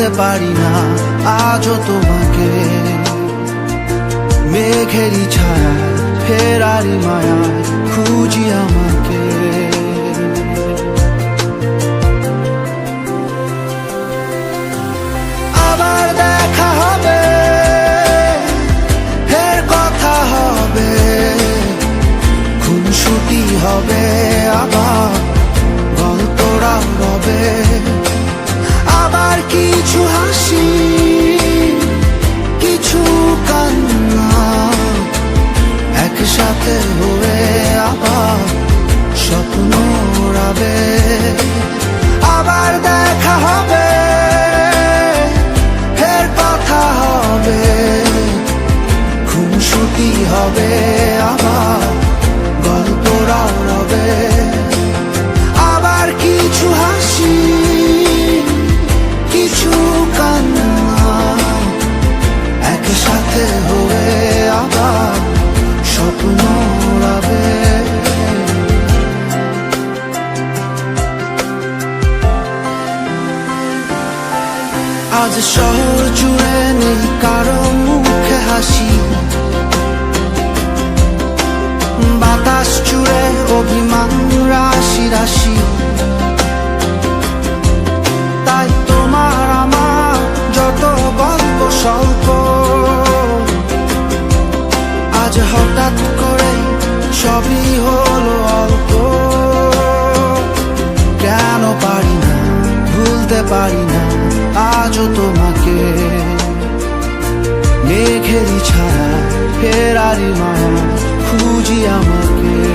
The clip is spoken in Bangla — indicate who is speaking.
Speaker 1: ভুলতে পারি না, আজও তোমাকে। মেঘেরই ছায়া, ফেরারি মায়া খুঁজি আমাকে। হবে, ফের কথা হবে। হবে আবার। আবার আজ শহর জুড়ে নেই কারও মুখে হাসি। বাতাস জুড়ে অভিমান রাশি রাশি। তাই তোমার আমার যত গল্প স্বল্প, আজ হঠাৎ করে সবই হলো অল্প। কেন পারি না, ভুলতে পারি না। আজও তোমাকে মেঘেরই ছায়া ফেরারি মায়া খুঁজি আমাকে।